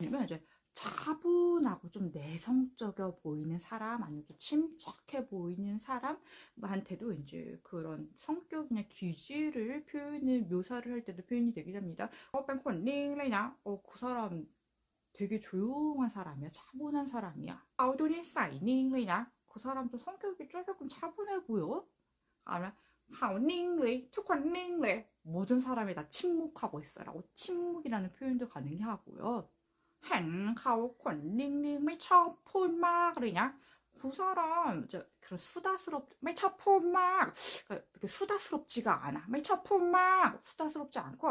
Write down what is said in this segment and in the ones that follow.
아니면 이제 차분하고 좀 내성적여 보이는 사람 아니면 좀 침착해 보이는 사람한테도 이제 그런 성격이나 기질을 표현을 묘사를 할 때도 표현이 되게 됩니다. 어, 뺑콘링레냐? 어, 그 사람 되게 조용한 사람이야. 차분한 사람이야. 아우돈이 사이닝레냐? 그 사람도 성격이 조금 차분해 보여. 아니면 하오닝레, 투콘닝레 모든 사람이 다 침묵하고 있어라고 침묵이라는 표현도 가능하고요. เห็นเขาขนนิ่งๆ ไม่ชอบพูดมากอะไรเงี้ย 그 사람 이제 그런 수다스럽 ไม่ชอบพูดมาก 그러니까 이렇게 수다스럽지가 않아. ไม่ชอบพูดมาก 수다스럽지 않고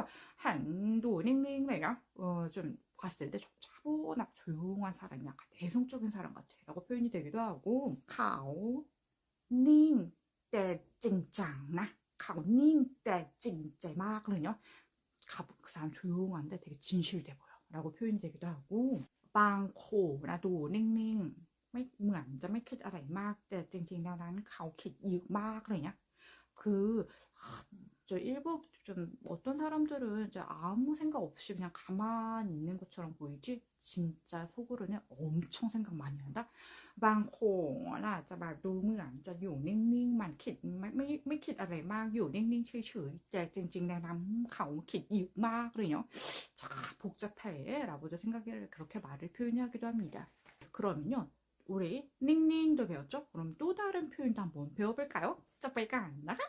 행도 닝닝 내가 어좀 봤을 때 좀 차분하고 조용한 사람, 약간 내성적인 사람 같아라고 표현이 되기도 하고 เขานิ่งแต่จริงจังนะ เขานิ่งแต่จริงใจมากเลยเนาะ 가- 그 사람 조용한데 되게 진실돼 보여 라고 표현이 되기도 하고 บางโขนะดูนิ่งๆ ไม่เหมือนจะไม่คิดอะไรมาก แต่จริงๆแล้วนั้นเขาคิดเยอะมากเลยเนี่ย그 저 일부 좀 어떤 사람들은 이제 아무 생각 없이 그냥 가만히 있는 것처럼 보이지 진짜 속으로는 엄청 생각 많이 한다. บางคนอาจจะแบบดูเหมือนจะอยู่นิ่งๆ มันคิดไม่ไม่ไม่คิดอะไรมากอยู่นิ่งๆเฉยๆแต่จริงๆแล้วนั้นเขาคิดเยอะมากเลยเนาะ 자, 복잡해. 라고도 생각을 그렇게 말을 표현하기도 합니다. 그러면요. 우리 닝닝도 배웠죠? 그럼 또 다른 표현도 한번 배워볼까요? 자, 빨리 나가!